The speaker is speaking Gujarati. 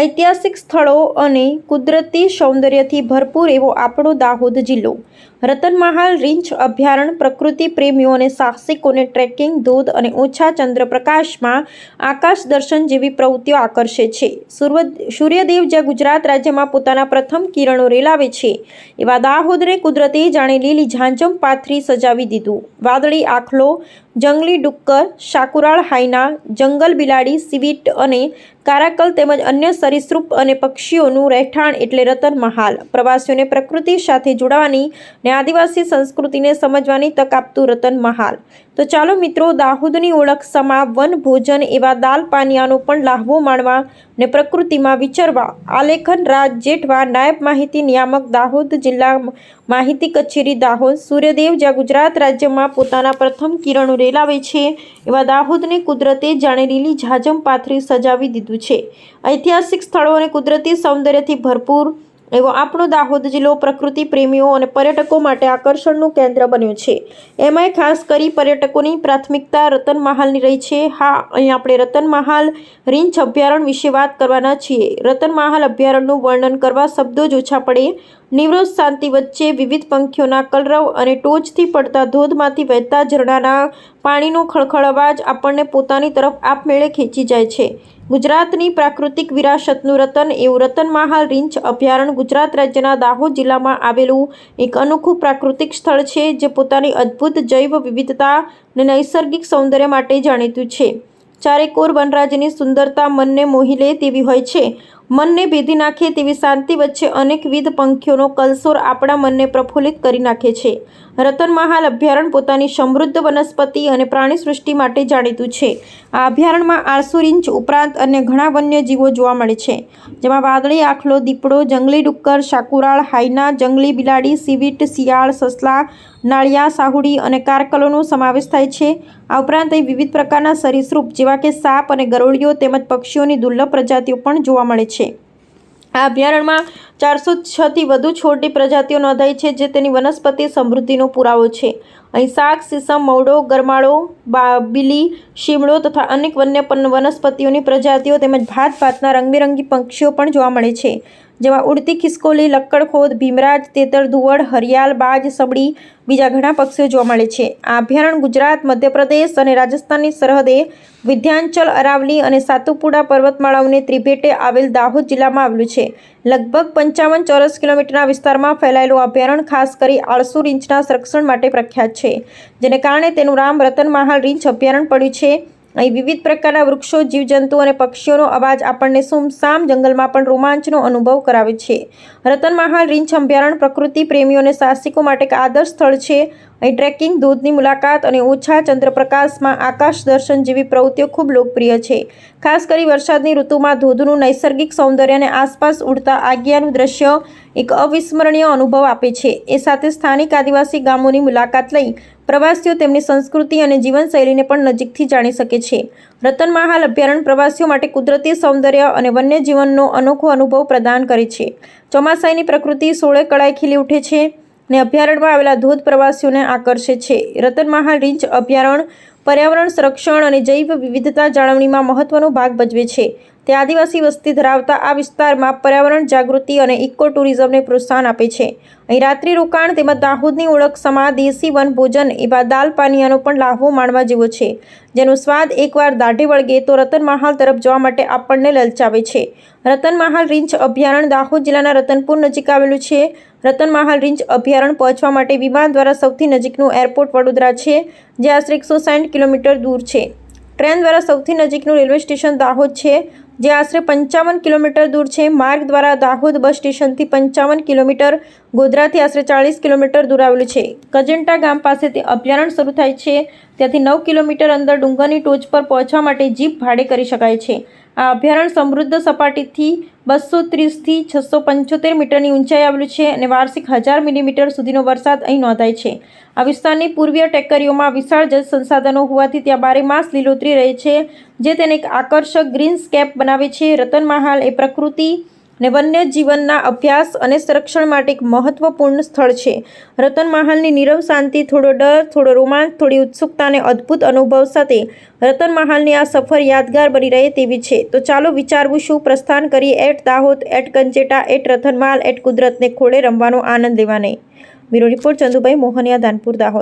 ઐતિહાસિક સ્થળો અને કુદરતી સૌંદર્યથી ભરપૂર એવો આપણો દાહોદ જિલ્લો. રતનમહાલ રીંછ અભયારણ્ય પ્રકૃતિ પ્રેમીઓ અને સાહસિકોને ટ્રેકિંગ, ધોધ અને ઓછા ચંદ્રપ્રકાશમાં આકાશ દર્શન જેવી પ્રવૃત્તિઓ આકર્ષે છે. સૂર્યદેવ જ્યાં ગુજરાત રાજ્યમાં પોતાના પ્રથમ કિરણો રેલાવે છે, એવા દાહોદને કુદરતે જાણે લીલી ઝાંઝમ પાથરી સજાવી દીધું. વાદળી આખલો જંગલી ડુક્કર, શાકુરાળ હાઈના જંગલ બિલાડી, સિવિટ અને કારાકલ તેમજ અન્ય સરીસૃપ અને પક્ષીઓનું રહેઠાણ એટલે રતન મહાલ. પ્રવાસીઓને પ્રકૃતિ સાથે જોડાવાની ને આદિવાસી સંસ્કૃતિને સમજવાની તક આપતું રતન મહાલ. તો ચાલો મિત્રો, દાહોદની ઓળખ સમા વન ભોજન એવા દાલ પાનિયાનો પણ લાહવો માણવા ને પ્રકૃતિમાં વિચરવા. આલેખન રાજ જેઠવા, નાયબ માહિતી નિયામક દાહોદ જિલ્લા માહિતી કચેરી દાહોદ. સૂર્યદેવ જ્યાં ગુજરાત રાજ્યમાં પોતાના પ્રથમ કિરણો રેલાવે છે, એવા દાહોદને કુદરતે જાણે લીલી ઝાઝમ પાથરી સજાવી દીધું છે. ઐતિહાસિક સ્થળો અને કુદરતી સૌંદર્યથી ભરપૂર એવો આપણો દાહોદ જિલ્લો પ્રકૃતિ પ્રેમીઓ અને પર્યટકો માટે આકર્ષણનું કેન્દ્ર બન્યું છે. એમાંય ખાસ કરી પર્યટકોની પ્રાથમિકતા રતન મહાલની રહી છે. હા, અહીં આપણે રતન મહાલ રીંછ અભયારણ્ય વિશે વાત કરવાના છીએ. રતન મહાલ અભયારણ્યનું વર્ણન કરવા શબ્દો જ ઓછા પડે. નિવૃત્ત શાંતિ વચ્ચે વિવિધ પંખીઓના કલરવ અને ટોચથી પડતા ધોધમાંથી વહેતા ઝરણાના પાણીનો ખળખળ અવાજ આપણને પોતાની તરફ આપમેળે ખેંચી જાય છે. ગુજરાતની પ્રાકૃતિક વિરાસતનું રતન એવું રતન મહાલ રીંછ અભયારણ્ય ગુજરાત રાજ્યના દાહોદ જિલ્લામાં આવેલું એક અનોખું પ્રાકૃતિક સ્થળ છે, જે પોતાની અદ્ભુત જૈવ વિવિધતા અને નૈસર્ગિક સૌંદર્ય માટે જાણીતું છે. ચારેકોર વનરાજની સુંદરતા મનને મોહી લે તેવી હોય છે. મનને ભેદી નાખે તેવી શાંતિ વચ્ચે અનેકવિધ પંખીઓનો કલસોર આપણા મનને પ્રફુલ્લિત કરી નાખે છે. રતન મહાલ અભયારણ્ય પોતાની સમૃદ્ધ વનસ્પતિ અને પ્રાણી સૃષ્ટિ માટે જાણીતું છે. આ અભયારણ્યમાં આળસુ રીંછ ઉપરાંત અન્ય ઘણા વન્યજીવો જોવા મળે છે, જેમાં વાદળી આખલો, દીપડો, જંગલી ડુક્કર, શાકુરાળ હાઈના જંગલી બિલાડી, સીવીટ, શિયાળ, સસલા, નાળિયા, સાહુડી અને કારકલોનો સમાવેશ થાય છે. આ ઉપરાંત અહીં વિવિધ પ્રકારના સરીસૃપ જેવા કે સાપ અને ગરોળીઓ તેમજ પક્ષીઓની દુર્લભ પ્રજાતિઓ પણ જોવા મળે છે આ અભયારણ્યમાં ચારસો છથી વધુ છોડની પ્રજાતિઓ નોંધાઈ છે, જે તેની વનસ્પતિ સમૃદ્ધિનો પુરાવો છે. અહીં શાક, સીસમ, મવડો, ગરમાળો બાબીલી શીમળો તથા અનેક વન્ય વનસ્પતિઓની પ્રજાતિઓ તેમજ ભાત ભાતના રંગબેરંગી પક્ષીઓ પણ જોવા મળે છે. જેમાં ઉડતી ખિસકોલી લક્કડખોદ ભીમરાજ, તેતર ધુવડ હરિયાલ બાજ, સબડી બીજા ઘણા પક્ષીઓ જોવા મળે છે. આ અભયારણ્ય ગુજરાત, મધ્યપ્રદેશ અને રાજસ્થાનની સરહદે વિધ્યાંચલ, અરાવલી અને સાતુપુડા પર્વતમાળાઓને ત્રિભેટે આવેલ દાહોદ જિલ્લામાં આવેલું છે. લગભગ પંચાવન ચોરસ કિલોમીટરના વિસ્તારમાં ફેલાયેલું અભયારણ્ય ખાસ કરી આળસુ રીંછના સંરક્ષણ માટે પ્રખ્યાત છે. જેને કારણે તેનું નામ રતન મહાલ રીંછ અભયારણ્ય પડ્યું છે. અહીં વિવિધ પ્રકારના વૃક્ષો, જીવજંતુ અને પક્ષીઓનો અવાજ આપણને સુમસામ જંગલમાં પણ રોમાંચનો અનુભવ કરાવે છે. રતન મહાલ રીંછ અભયારણ્ય પ્રકૃતિ પ્રેમીઓ અને સાહસિકો માટે એક આદર્શ સ્થળ છે. અહીં ટ્રેકિંગ, ધોધની મુલાકાત અને ઓછા ચંદ્રપ્રકાશમાં આકાશ દર્શન જેવી પ્રવૃત્તિઓ ખૂબ લોકપ્રિય છે. ખાસ કરી વરસાદની ઋતુમાં ધોધનું નૈસર્ગિક સૌંદર્ય અને આસપાસ ઉડતા આગિયાનું દ્રશ્ય એક અવિસ્મરણીય અનુભવ આપે છે. એ સાથે સ્થાનિક આદિવાસી ગામોની મુલાકાત લઈ પ્રવાસીઓ તેમની સંસ્કૃતિ અને જીવનશૈલીને પણ નજીકથી જાણી શકે છે. રતન મહાલ અભયારણ્ય પ્રવાસીઓ માટે કુદરતી સૌંદર્ય અને વન્યજીવનનો અનોખો અનુભવ પ્રદાન કરે છે. ચોમાસાની પ્રકૃતિ સોળે કળાએ ખીલી ઉઠે છે. ને અભયારણ્યમાં આવેલા ધોધ પ્રવાસીઓને આકર્ષે છે. રતન મહાલ રીંછ અભયારણ્ય પર્યાવરણ સંરક્ષણ અને જૈવ વિવિધતા જાળવણીમાં મહત્વનો ભાગ ભજવે છે. તે આદિવાસી વસ્તી ધરાવતા આ વિસ્તારમાં પર્યાવરણ જાગૃતિ અને ઇકો ટુરિઝમને પ્રોત્સાહન આપે છે. અહીં રાત્રિ રોકાણ તેમજ દાહોદની ઓળખ સમા દેશી વન ભોજન એવા દાલ પાનિયાનો પણ લાહવો માણવા જેવો છે. જેનો સ્વાદ એકવાર દાઢે વળગે તો રતન મહાલ તરફ જવા માટે આપણને લલચાવે છે. રતન મહાલ રીંછ અભયારણ્ય દાહોદ જિલ્લાના રતનપુર નજીક આવેલું છે. રતન મહાલ રીંછ અભયારણ્ય પહોંચવા માટે વિમાન દ્વારા સૌથી નજીકનું એરપોર્ટ વડોદરા છે જે આશરે એકસો કિલોમીટર દૂર છે. ટ્રેન દ્વારા સૌથી નજીકનું રેલવે સ્ટેશન દાહોદ છે. જે આશરે પંચાવન કિલોમીટર દૂર છે. માર્ગ દ્વારા દાહોદ બસ સ્ટેશનથી પંચાવન કિલોમીટર, ગોધરાથી આશરે ચાળીસ કિલોમીટર દૂર આવેલું છે. કજંટા ગામ પાસે તે અભયારણ્ય શરૂ થાય છે. ત્યાંથી નવ કિલોમીટર અંદર ડુંગરની ટોચ પર પહોંચવા માટે જીપ ભાડે કરી શકાય છે. આ અભયારણ્ય સમૃદ્ધ સપાટીથી બસો ત્રીસથી છસો પંચોતેર મીટરની ઊંચાઈ આવેલું છે અને વાર્ષિક હજાર મિલીમીટર સુધીનો વરસાદ અહીં નોંધાય છે. આ વિસ્તારની પૂર્વીય ટેકરીઓમાં વિશાળ જળ સંસાધનો હોવાથી ત્યાં બારે માસ લીલોતરી રહે છે, જે તેને એક આકર્ષક ગ્રીન સ્કેપ બનાવે છે. રતન મહાલ એ પ્રકૃતિ અને વન્ય જીવનના અભ્યાસ અને સંરક્ષણ માટે એક મહત્વપૂર્ણ સ્થળ છે. રતન મહાલની નીરવ શાંતિ, થોડો ડર, થોડો રોમાંચ, થોડી ઉત્સુકતા અને અદ્ભુત અનુભવ સાથે રતન મહાલની આ સફર યાદગાર બની રહે તેવી છે. તો ચાલો વિચારવું શું પ્રસ્થાન કરીએ at Dahod at Kancheta at Ratanmahal at કુદરતને ખોળે રમવાનો આનંદ લેવાને. Bureau report Chandubhai Mohaniya Danpur Dahod.